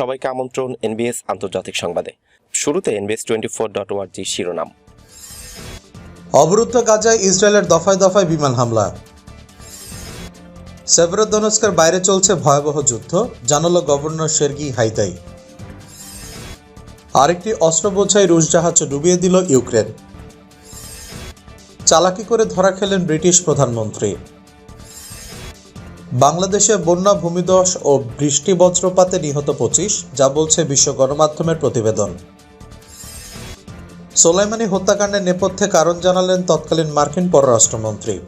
সবাইকে আমন্ত্রণ এনবিএস আন্তর্জাতিক সংবাদে। শুরুতে এনবিএস টোয়েন্টি ফোর ডট ওয়ার্জি শিরোনাম। অবরুদ্ধ গাজায় ইসরায়েলের দফায় দফায় বিমান হামলা। সেভরোদনস্কের বাইরে চলছে ভয়াবহ যুদ্ধ, জানালো গভর্নর শেরগি হাইতাই আরেকটি অস্ত্র বোঝাই রুশ জাহাজ ডুবিয়ে দিল ইউক্রেন। চালাকি করে ধরা খেলেন ব্রিটিশ প্রধানমন্ত্রী। বাংলাদেশে বন্যা, ভূমিধস ও বৃষ্টি বজ্রপাতে নিহত পঁচিশ, যা বলছে বিশ্ব গণমাধ্যমের প্রতিবেদন। সোলাইমানি হত্যাকাণ্ডের নেপথ্যে কারণ জানালেন তৎকালীন মার্কিন পররাষ্ট্রমন্ত্রী।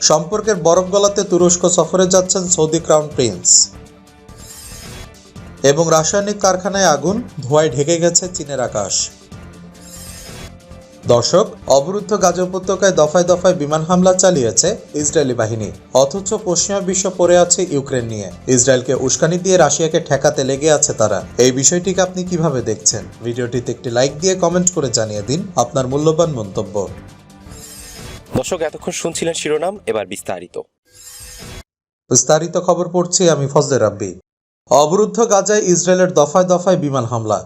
সম্পর্কের বরফ গলাতে তুরস্ক সফরে যাচ্ছেন সৌদি ক্রাউন প্রিন্স। এবং রাসায়নিক কারখানায় আগুন ধোঁয়ায় ঢেকে গেছে চীনের আকাশ। দর্শক অবরুদ্ধ গাজা উপত্যকায় দফায় দফায় বিমান হামলা চালিয়েছে ইসরায়েলি বাহিনী। অথচ পশ্চিমা বিশ্ব পড়ে আছে ইউক্রেন নিয়ে। ইসরায়েলকে উস্কানি দিয়ে রাশিয়াকে ঠেকাতে লেগে আছে তারা। এই বিষয়টিকে আপনি কীভাবে দেখছেন? ভিডিওটিতে একটি লাইক দিয়ে কমেন্ট করে জানিয়ে দিন আপনার মূল্যবান মন্তব্য। দর্শক এতক্ষণ শুনছিলেন শিরোনাম এবার বিস্তারিত। বিস্তারিত খবর পড়ছি আমি ফজলে রাব্বি। অবরুদ্ধ গাজায় ইসরায়েলের দফায় দফায় বিমান হামলা।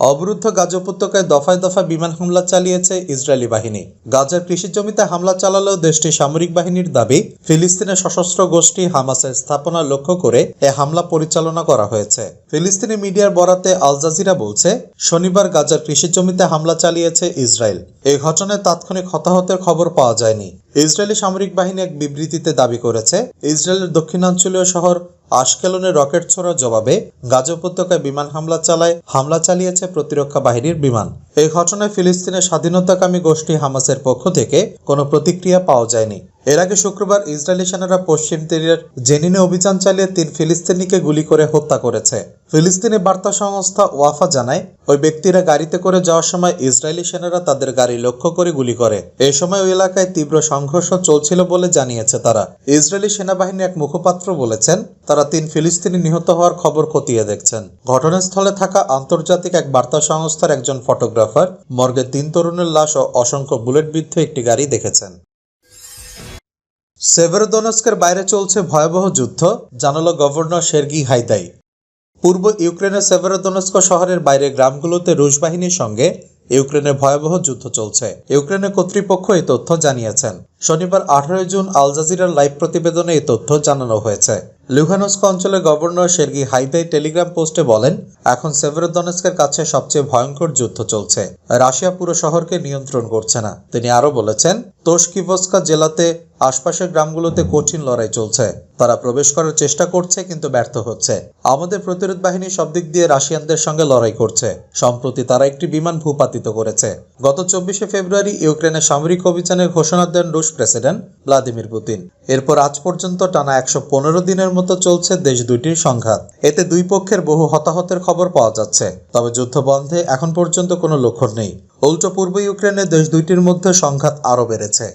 অবরুদ্ধ গাজা উপত্যকায় দফায় দফায় বিমান হামলা চালিয়েছে ইসরায়েলি বাহিনী। গাজার কৃষি জমিতে হামলা চালালেও দেশটির সামরিক বাহিনীর দাবি, ফিলিস্তিনের সশস্ত্র গোষ্ঠী হামাসের স্থাপনা লক্ষ্য করে এ হামলা পরিচালনা করা হয়েছে। ফিলিস্তিনি মিডিয়ার বরাতে আল জাজিরা বলছে, শনিবার গাজার কৃষি জমিতে হামলা চালিয়েছে ইসরায়েল। এই ঘটনায় তাৎক্ষণিক হতাহতের খবর পাওয়া যায়নি। ইসরায়েলি সামরিক বাহিনী এক বিবৃতিতে দাবি করেছে, ইসরায়েলের দক্ষিণাঞ্চলীয় শহর আশকেলনের রকেট ছোড়ার জবাবে গাজা উপত্যকায় বিমান হামলা চালায়, হামলা চালিয়েছে প্রতিরক্ষা বাহিনীর বিমান। এই ঘটনায় ফিলিস্তিনের স্বাধীনতাকামী গোষ্ঠী হামাসের পক্ষ থেকে কোনো প্রতিক্রিয়া পাওয়া যায়নি। এর আগে শুক্রবার ইসরায়েলি সেনারা পশ্চিম তীরের জেনিনে অভিযান চালিয়ে তিন ফিলিস্তিনিকে গুলি করে হত্যা করেছে। ফিলিস্তিনি বার্তা সংস্থা ওয়াফা জানায়, ওই ব্যক্তিরা গাড়িতে করে যাওয়ার সময় ইসরায়েলি সেনারা তাদের গাড়ি লক্ষ্য করে গুলি করে। এ সময় ওই এলাকায় তীব্র সংঘর্ষ চলছিল বলে জানিয়েছে তারা। ইসরায়েলি সেনাবাহিনীর এক মুখপাত্র বলেছেন, তারা তিন ফিলিস্তিনি নিহত হওয়ার খবর খতিয়ে দেখছেন। ঘটনাস্থলে থাকা আন্তর্জাতিক এক বার্তা সংস্থার একজন ফটোগ্রাফার, মর্গে তিন তরুণের লাশ ও অসংখ্য বুলেটবিদ্ধ একটি গাড়ি দেখেছেন। সেভেরোদনস্কের বাইরে চলছে ভয়াবহ যুদ্ধ, জানালো গভর্নর শেরগি হাইদাই। পূর্ব ইউক্রেনের সেভেরোদনস্ক শহরের বাইরে গ্রামগুলোতে রুশ বাহিনীর সঙ্গে ইউক্রেনের ভয়াবহ যুদ্ধ চলছে। ইউক্রেনের কর্তৃপক্ষ এই তথ্য জানিয়েছেন। শনিবার আঠারোই জুন আল জাজিরার লাইভ প্রতিবেদনে এই তথ্য জানানো হয়েছে। লুহানস্ক অঞ্চলের গভর্নর সের্গি হাইদাই টেলিগ্রাম পোস্টে বলেন, এখন সেভেরোদনেস্কের কাছে সবচেয়ে ভয়ঙ্কর যুদ্ধ চলছে। রাশিয়া পুরো শহরকে নিয়ন্ত্রণ করছে না। তিনি আরও বলেছেন, তোশকিভস্কা জেলাতে আশপাশের গ্রামগুলোতে কঠিন লড়াই চলছে। তারা প্রবেশ করার চেষ্টা করছে কিন্তু ব্যর্থ হচ্ছে। আমাদের প্রতিরোধ বাহিনী সব দিক দিয়ে রাশিয়ানদের সঙ্গে লড়াই করছে। সম্প্রতি তারা একটি বিমান ভূপাতিত করেছে। গত চব্বিশে ফেব্রুয়ারি ইউক্রেনের সামরিক অভিযানের ঘোষণা দেন রুশ প্রেসিডেন্ট ভ্লাদিমির পুতিন। এরপর আজ পর্যন্ত টানা একশো পনেরো দিনের মতো চলছে দেশ দুইটির সংঘাত। এতে দুই পক্ষের বহু হতাহতের খবর পাওয়া যাচ্ছে। তবে যুদ্ধ বন্ধে এখন পর্যন্ত কোনো লক্ষণ নেই। উল্টো পূর্ব ইউক্রেনে দেশ দুইটির মধ্যে সংঘাত আরও বেড়েছে।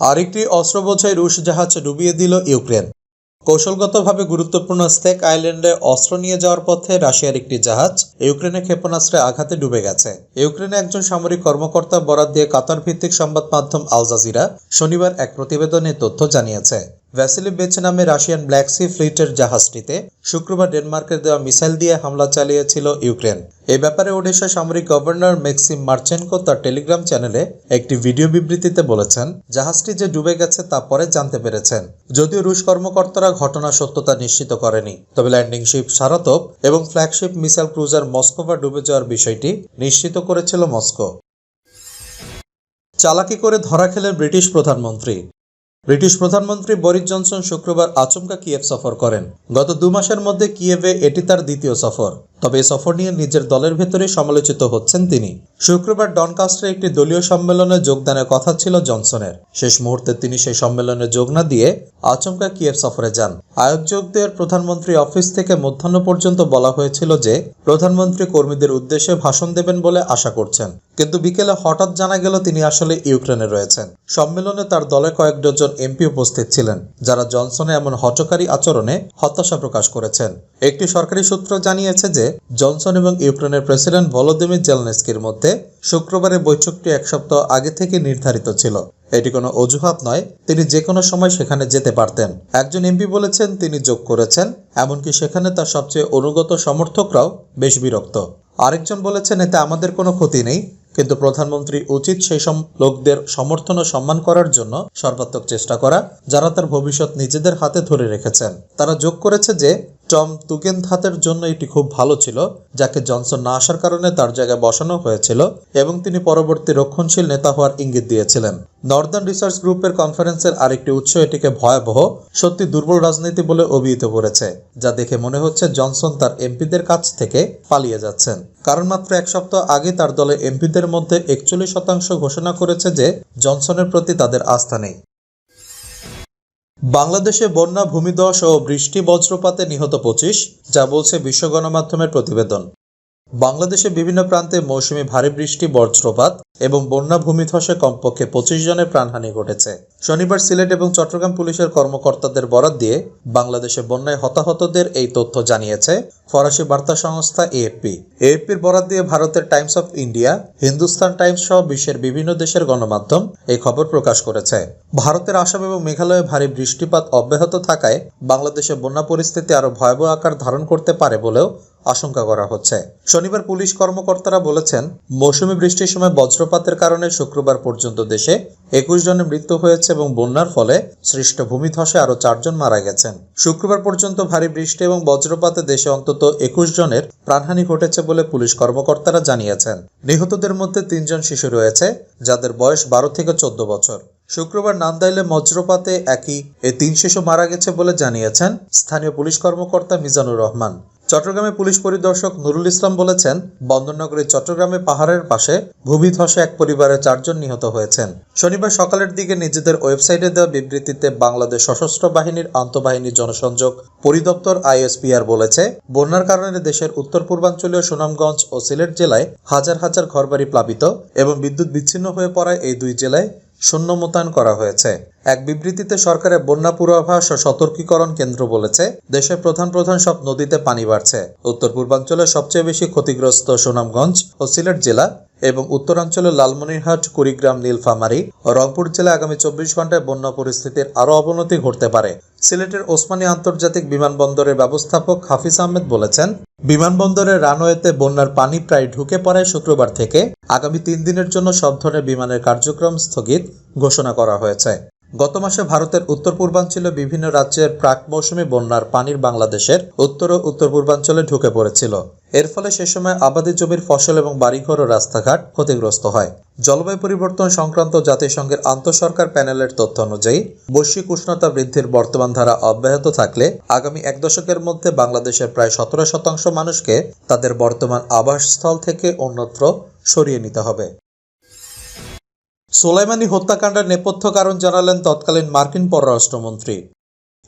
আরেকটি অস্ত্র বোঝাই রুশ জাহাজ ডুবিয়ে দিল ইউক্রেন। কৌশলগতভাবে গুরুত্বপূর্ণ স্টেক আইল্যান্ডে অস্ত্র নিয়ে যাওয়ার পথে রাশিয়ার একটি জাহাজ ইউক্রেনের ক্ষেপণাস্ত্রে আঘাতে ডুবে গেছে। ইউক্রেনে একজন সামরিক কর্মকর্তা বরাদ দিয়ে কাতার ভিত্তিক সংবাদ মাধ্যম আল জাজিরা শনিবার এক প্রতিবেদনে তথ্য জানিয়েছে। ভ্যাসিলি বেচ নামে রাশিয়ান ব্ল্যাক সি ফ্লিটের জাহাজটিতে শুক্রবার ডেনমার্কের দেওয়া মিসাইল দিয়ে হামলা চালিয়েছিল ইউক্রেন। এ ব্যাপারে ওডিশা সামরিক গভর্নর মেক্সিম মার্চেনকো তার টেলিগ্রাম চ্যানেলে একটি ভিডিও বিবৃতিতে বলেছেন, জাহাজটি যে ডুবে গেছে তা পরে জানতে পেরেছেন। যদিও রুশ কর্মকর্তারা ঘটনার সত্যতা নিশ্চিত করেনি, তবে ল্যান্ডিং শিপ সারাতপ এবং ফ্ল্যাগশিপ মিসাইল ক্রুজার মস্কোভা ডুবে যাওয়ার বিষয়টি নিশ্চিত করেছিল মস্কো। চালাকি করে ধরা খেলেন ব্রিটিশ প্রধানমন্ত্রী। ব্রিটিশ প্রধানমন্ত্রী বরিস জনসন শুক্রবার আচমকা কিয়েভ সফর করেন। গত দু মাসের মধ্যে কিয়েভে এটি তার দ্বিতীয় সফর। তবে এই সফর নিয়ে নিজের দলের ভেতরে সমালোচিত হচ্ছেন তিনি। শুক্রবার ডনকাস্টে একটি দলীয় সম্মেলনে যোগদানের কথা ছিল জনসনের। শেষ মুহূর্তে তিনি সেই সম্মেলনে যোগ না দিয়ে আচমকা কিয়েভ সফরে যান। আয়োজকদের প্রধানমন্ত্রী অফিস থেকে মধ্যাহ্ন পর্যন্ত বলা হয়েছিল যে, প্রধানমন্ত্রী কর্মীদের উদ্দেশ্যে ভাষণ দেবেন বলে আশা করছেন। কিন্তু বিকেলে হঠাৎ জানা গেল তিনি আসলে ইউক্রেনে রয়েছেন। সম্মেলনে তার দলে কয়েক ডজন কয়েকজন এমপি উপস্থিত ছিলেন, যারা জনসনের এমন হটকারী আচরণে হতাশা প্রকাশ করেছেন। একটি সরকারি সূত্র জানিয়েছে যে, জনসন এবং ইউক্রেনের প্রেসিডেন্ট ভলোদিমির জেলনেস্কির মধ্যে শুক্রবারের বৈঠকটি এক সপ্তাহ আগে থেকে নির্ধারিত ছিল। এটি কোনো অজুহাত নয়, তিনি যে কোনো সময় সেখানে যেতে পারতেন। একজন এমপি বলেছেন, তিনি যোগ করেছেন, এমনকি সেখানে তার সবচেয়ে অনুগত সমর্থকরাও বেশ বিরক্ত। আরেকজন বলেছেন, এতে আমাদের কোনো ক্ষতি নেই কিন্তু প্রধানমন্ত্রী উচিত সেই লোকদের সমর্থন ও সম্মান করার জন্য সর্বাত্মক চেষ্টা করা, যারা তার ভবিষ্যৎ নিজেদের হাতে ধরে রেখেছেন। তারা যোগ করেছে যে টম তুগেনথাতের জন্য এটি খুব ভালো ছিল, যাকে জনসন না আসার কারণে তার জায়গায় বসানো হয়েছিল এবং তিনি পরবর্তী রক্ষণশীল নেতা হওয়ার ইঙ্গিত দিয়েছিলেন। নর্দার্ন রিসার্চ গ্রুপের কনফারেন্সের আরেকটি উৎস এটিকে ভয়াবহ, সত্যি দুর্বল রাজনীতি বলে অভিহিত করেছে, যা দেখে মনে হচ্ছে জনসন তার এমপিদের কাছ থেকে পালিয়ে যাচ্ছেন। কারণ মাত্র এক সপ্তাহ আগে তার দলের এমপিদের মধ্যে একচল্লিশ শতাংশ ঘোষণা করেছে যে জনসনের প্রতি তাদের আস্থা নেই। বাংলাদেশে বন্যা ভূমিধস ও বৃষ্টি বজ্রপাতে নিহত পঁচিশ যা বলছে বিশ্ব গণমাধ্যমের প্রতিবেদন। বাংলাদেশে বিভিন্ন প্রান্তে মৌসুমী ভারী বৃষ্টি, বজ্রপাত এবং বন্যা ভূমিধসে কমপক্ষে পঁচিশ জনের প্রাণহানি ঘটেছে। শনিবার সিলেট এবং চট্টগ্রাম পুলিশের কর্মকর্তাদের বরাত দিয়ে বাংলাদেশে বন্যায় হতাহতদের এই তথ্য জানিয়েছে ফরাসি বার্তা সংস্থা এএফপি। এএফপির বরাত দিয়ে ভারতের Times of India, Hindustan Times সহ বিশ্বের বিভিন্ন দেশের গণমাধ্যম এই খবর প্রকাশ করেছে। ভারতের আসাম এবং মেঘালয়ে ভারী বৃষ্টিপাত অব্যাহত থাকায় বাংলাদেশে বন্যা পরিস্থিতি আরও ভয়াবহ আকার ধারণ করতে পারে বলেও আশঙ্কা করা হচ্ছে। শনিবার পুলিশ কর্মকর্তারা বলেছেন, মৌসুমী বৃষ্টির সময় বজ্রপাতের কারণে শুক্রবার পর্যন্ত দেশে একুশ জনের মৃত্যু হয়েছে এবং বন্যার ফলে সৃষ্ট ভূমিধসে আরও চারজন মারা গেছেন। শুক্রবার পর্যন্ত ভারী বৃষ্টি এবং বজ্রপাতে দেশে অন্তত একুশ জনের প্রাণহানি ঘটেছে বলে পুলিশ কর্মকর্তারা জানিয়েছেন। নিহতদের মধ্যে তিনজন শিশু রয়েছে, যাদের বয়স বারো থেকে চোদ্দ বছর। শুক্রবার নান্দাইলে বজ্রপাতে একই এ তিন শিশু মারা গেছে বলে জানিয়েছেন স্থানীয় পুলিশ কর্মকর্তা মিজানুর রহমান। চট্টগ্রামে পুলিশ পরিদর্শক নুরুল ইসলাম বলেছেন, বন্দরনগরীর চট্টগ্রামে পাহাড়ের পাশে ভূমিধসে এক পরিবারের চারজন নিহত হয়েছেন। শনিবার সকালের দিকে নিজেদের ওয়েবসাইটে দেওয়া বিবৃতিতে বাংলাদেশ সশস্ত্র বাহিনীর আন্তঃবাহিনী জনসংযোগ পরিদপ্তর আইএসপিআর বলেছে, বন্যার কারণে দেশের উত্তর পূর্বাঞ্চলীয় সুনামগঞ্জ ও সিলেট জেলায় হাজার হাজার ঘরবাড়ি প্লাবিত এবং বিদ্যুৎ বিচ্ছিন্ন হয়ে পড়ায় এই দুই জেলায় শূন্য মোতায়েন করা হয়েছে। এক বিবৃতিতে সরকারের বন্যা পূর্বাভাস ও সতর্কীকরণ কেন্দ্র বলেছে, দেশের প্রধান প্রধান সব নদীতে পানি বাড়ছে। উত্তর পূর্বাঞ্চলের সবচেয়ে বেশি ক্ষতিগ্রস্ত সুনামগঞ্জ ও সিলেট জেলা এবং উত্তরাঞ্চলের লালমনিরহাট, কুড়িগ্রাম, নীলফামারী, রংপুর জেলায় আগামী চব্বিশ ঘন্টায় বন্যা পরিস্থিতির আরও অবনতি ঘটতে পারে। সিলেটের ওসমানী আন্তর্জাতিক বিমানবন্দরের ব্যবস্থাপক হাফিজ আহমেদ বলেছেন, বিমানবন্দরের রানওয়েতে বন্যার পানি প্রায় ঢুকে পড়ায় শুক্রবার থেকে আগামী তিন দিনের জন্য সব ধরনের বিমানের কার্যক্রম স্থগিত ঘোষণা করা হয়েছে। গত মাসে ভারতের উত্তর পূর্বাঞ্চলে বিভিন্ন রাজ্যের প্রাক মৌসুমী বন্যার পানির বাংলাদেশের উত্তর ও উত্তর পূর্বাঞ্চলে ঢুকে পড়েছিল। এর ফলে সে সময় আবাদি জমির ফসল এবং বাড়িঘর ও রাস্তাঘাট ক্ষতিগ্রস্ত হয়। জলবায়ু পরিবর্তন সংক্রান্ত জাতিসংঘের আন্তঃসরকার প্যানেলের তথ্য অনুযায়ী, বৈশ্বিক উষ্ণতা বৃদ্ধির বর্তমান ধারা অব্যাহত থাকলে আগামী এক দশকের মধ্যে বাংলাদেশের প্রায় সতেরো শতাংশ মানুষকে তাদের বর্তমান আবাসস্থল থেকে অন্যত্র সরিয়ে নিতে হবে। সোলাইমানি হত্যাকাণ্ডের নেপথ্য কারণ জানালেন তৎকালীন মার্কিন পররাষ্ট্রমন্ত্রী।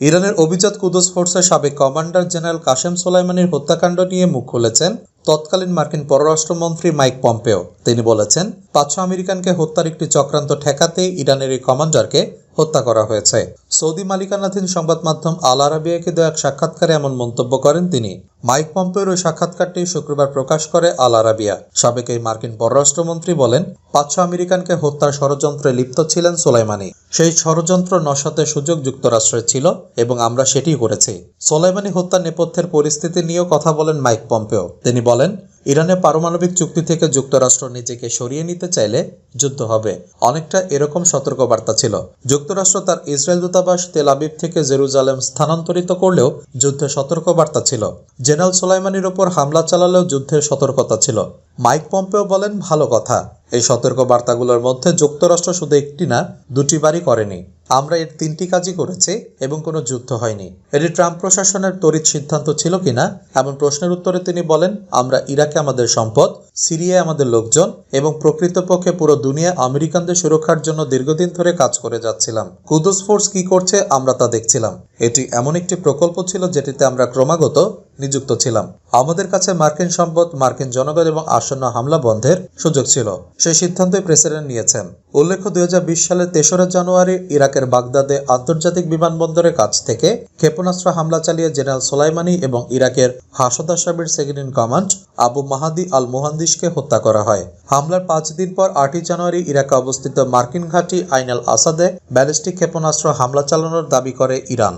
ইরানের অভিজাত কুদস ফোর্সের সাবেক কমান্ডার জেনারেল কাশেম সোলাইমানির হত্যাকাণ্ড নিয়ে মুখ খুলেছেন তৎকালীন মার্কিন পররাষ্ট্রমন্ত্রী মাইক পম্পেও। তিনি বলেছেন, পাঁচশো আমেরিকানকে হত্যার একটি চক্রান্ত ঠেকাতে ইরানের এই কমান্ডারকে হত্যা করা হয়েছে। সৌদি মালিকানাধীন সংবাদ মাধ্যম আল আরাবিয়াকে দেওয়া এক সাক্ষাৎকারে এমন মন্তব্য করেন তিনি। মাইক পম্পের ওই সাক্ষাৎকারটি শুক্রবার প্রকাশ করে আল আরাবিয়া। সাবেক এই মার্কিন পররাষ্ট্রমন্ত্রী বলেন পাঁচশো আমেরিকানকে হত্যার ষড়যন্ত্রে লিপ্ত ছিলেন সোলাইমানি। সেই ষড়যন্ত্র নশাতে সুযোগ যুক্তরাষ্ট্রের ছিল এবং আমরা সেটি করেছি। সোলাইমানি হত্যার নেপথ্যের পরিস্থিতি নিয়েও কথা বলেন মাইক পম্পেও। তিনি বলেন ইরানের পারমাণবিক চুক্তি থেকে যুক্তরাষ্ট্র নিজেকে সরিয়ে নিতে চাইলে যুদ্ধ হবে। অনেকটা এরকম সতর্কবার্তা ছিল। যুক্তরাষ্ট্র তার ইসরায়েল দূতাবাস তেল আবিব থেকে জেরুজালেম স্থানান্তরিত করলেও যুদ্ধের সতর্কবার্তা ছিল। জেনারেল সোলাইমানির ওপর হামলা চালালেও যুদ্ধের সতর্কতা ছিল। মাইক পম্পেও বলেন, ভালো কথা। এই সতর্ক বার্তাগুলোর মধ্যে যুক্তরাষ্ট্র শুধু একটি না, দুটি বারই করেনি। আমরা এর তিনটি কাজই করেছি এবং কোনো যুদ্ধ হয়নি। এটি ট্রাম্প প্রশাসনের তড়িৎ সিদ্ধান্ত ছিল কিনা এমন প্রশ্নের উত্তরে তিনি বলেন, আমরা ইরাকে আমাদের সম্পদ, সিরিয়ায় আমাদের লোকজন এবং প্রকৃতপক্ষে পুরো দুনিয়া আমেরিকানদের সুরক্ষার জন্য দীর্ঘদিন ধরে কাজ করে যাচ্ছিলাম। কুদস ফোর্স কি করছে আমরা তা দেখছিলাম। এটি এমন একটি প্রকল্প ছিল যেটিতে আমরা ক্রমাগত নিযুক্ত ছিলাম। আমাদের কাছে মার্কিন সম্পদ, মার্কিন জনগণ এবং আসন্ন হামলা বন্ধের সুযোগ ছিল। সেই সিদ্ধান্তই প্রেসিডেন্ট নিয়েছেন। উল্লেখ্য, দুই হাজার বিশ সালের তেসরা জানুয়ারি ইরাকের বাগদাদে আন্তর্জাতিক বিমানবন্দরের কাছ থেকে ক্ষেপণাস্ত্র হামলা চালিয়ে জেনারেল সোলাইমানি এবং ইরাকের Hashd Shaabi second in command Abu Mahdi al মুহান্দিসকে হত্যা করা হয়। হামলার পাঁচ দিন পর আটই জানুয়ারি ইরাকে অবস্থিত মার্কিন ঘাঁটি আইনাল আসাদে ব্যালিস্টিক ক্ষেপণাস্ত্র হামলা চালানোর দাবি করে ইরান।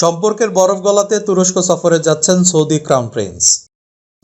সম্পর্কের বরফ গলাতে তুরস্ক সফরে যাচ্ছেন সৌদি ক্রাউন প্রিন্স।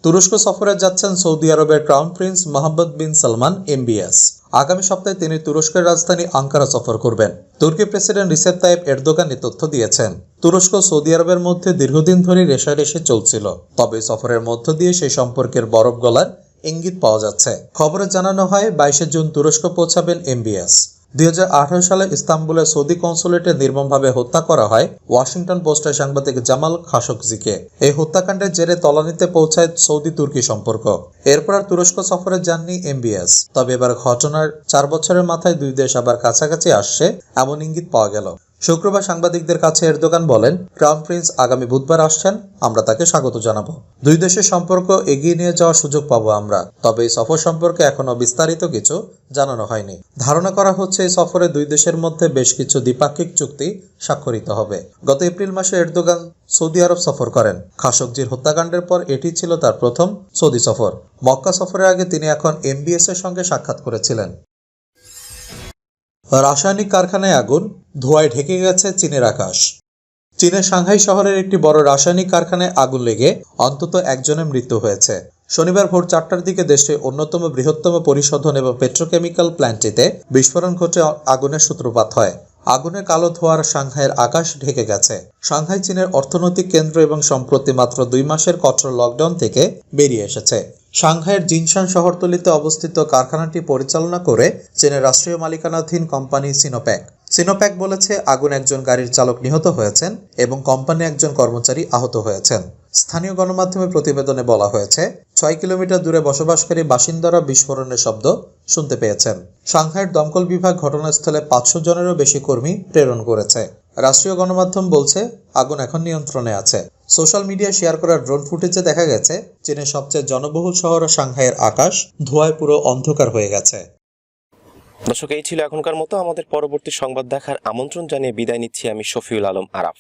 তুরস্ক সফরে যাচ্ছেন সৌদি আরবের crown prince Mohammed bin Salman MBS আগামী সপ্তাহে তিনি তুরস্কের রাজধানী আঙ্কারা সফর করবেন। তুর্কি প্রেসিডেন্ট রিসেপ তাইপ এরদোগান তথ্য দিয়েছেন। তুরস্ক সৌদি আরবের মধ্যে দীর্ঘদিন ধরে রেশারেশি চলছিল, তবে সফরের মধ্য দিয়ে সেই সম্পর্কের বরফ গলার ইঙ্গিত পাওয়া যাচ্ছে। খবরে জানানো হয়, বাইশে জুন তুরস্ক পৌঁছাবেন এমবিএস দুই হাজার আঠারো সালে ইস্তাম্বুলের সৌদি কনসুলেটে নির্মমভাবে হত্যা করা হয় ওয়াশিংটন পোস্টের সাংবাদিক জামাল খাসকজিকে এই হত্যাকাণ্ডের জেরে তলানিতে পৌঁছায় সৌদি তুর্কি সম্পর্ক। এরপর আর তুরস্ক সফরে যাননি এমবিএস তবে এবার ঘটনার চার বছরের মাথায় দুই দেশ আবার কাছাকাছি আসছে, এমন ইঙ্গিত পাওয়া গেল। শুক্রবার সাংবাদিকদের কাছে এরদোগান বলেন, ক্রাউন প্রিন্স আগামী বুধবার আসছেন, আমরা তাকে স্বাগত জানাব। দুই দেশের সম্পর্ক এগিয়ে নিয়ে যাওয়ার সুযোগ পাবো আমরা, তবে এই সফর সম্পর্কে এখনও বিস্তারিত কিছু জানানো হয়নি। ধারণা করা হচ্ছে, এই সফরে দুই দেশের মধ্যে বেশ কিছু দ্বিপাক্ষিক চুক্তি স্বাক্ষরিত হবে। গত এপ্রিল মাসে এরদোগান সৌদি আরব সফর করেন। খাসকজির হত্যাকাণ্ডের পর এটি ছিল তার প্রথম সৌদি সফর। মক্কা সফরের আগে তিনি এখন এমবিএস এর সঙ্গে সাক্ষাৎ করেছিলেন। রাসায়নিক কারখানায় আগুন, ধোঁয়ায় ঢেকে গেছে চীনের আকাশ। চীনের সাংহাই শহরের একটি বড় রাসায়নিক কারখানায় আগুন লেগে অন্তত একজনের মৃত্যু হয়েছে। শনিবার ভোর চারটার দিকে দেশটির অন্যতম বৃহত্তম পরিশোধন এবং পেট্রোকেমিক্যাল প্ল্যান্টটিতে বিস্ফোরণ ঘটে আগুনের সূত্রপাত হয়। আগুনের কালো ধোঁয়ার সাংহাইয়ের আকাশ ঢেকে গেছে। সাংহাই চীনের অর্থনৈতিক কেন্দ্র এবং সম্প্রতি মাত্র দুই মাসের কঠোর লকডাউন থেকে বেরিয়ে এসেছে। সাংহাইয়ের জিনশান শহরতলিতে অবস্থিত কারখানাটি পরিচালনা করে চীনের রাষ্ট্রীয় মালিকানাধীন কোম্পানি সিনোপ্যাক। সিনোপ্যাক বলেছে, আগুন একজন গাড়ির চালক নিহত হয়েছেন এবং কোম্পানি একজন কর্মচারী আহত হয়েছেন। স্থানীয় গণমাধ্যমে প্রতিবেদনে বলা হয়েছে, ছয় কিলোমিটার দূরে বসবাসকারী বাসিন্দারা বিস্ফোরণের শব্দ শুনতে পেয়েছেন। সাংহাইয়ের দমকল বিভাগ ঘটনাস্থলে পাঁচশো জনেরও বেশি কর্মী প্রেরণ করেছে। রাষ্ট্রীয় গণমাধ্যম বলছে, আগুন এখন নিয়ন্ত্রণে আছে। সোশ্যাল মিডিয়া শেয়ার করা ড্রোন ফুটেজে দেখা গেছে, চীনের সবচেয়ে জনবহুল শহর সাংহাইয়ের আকাশ ধোঁয়ায় পুরো অন্ধকার হয়ে গেছে। দর্শক, এই ছিল এখনকার মতো। আমাদের পরবর্তী সংবাদ দেখার আমন্ত্রণ জানিয়ে বিদায় নিচ্ছি আমি শফিউল আলম আরাফ।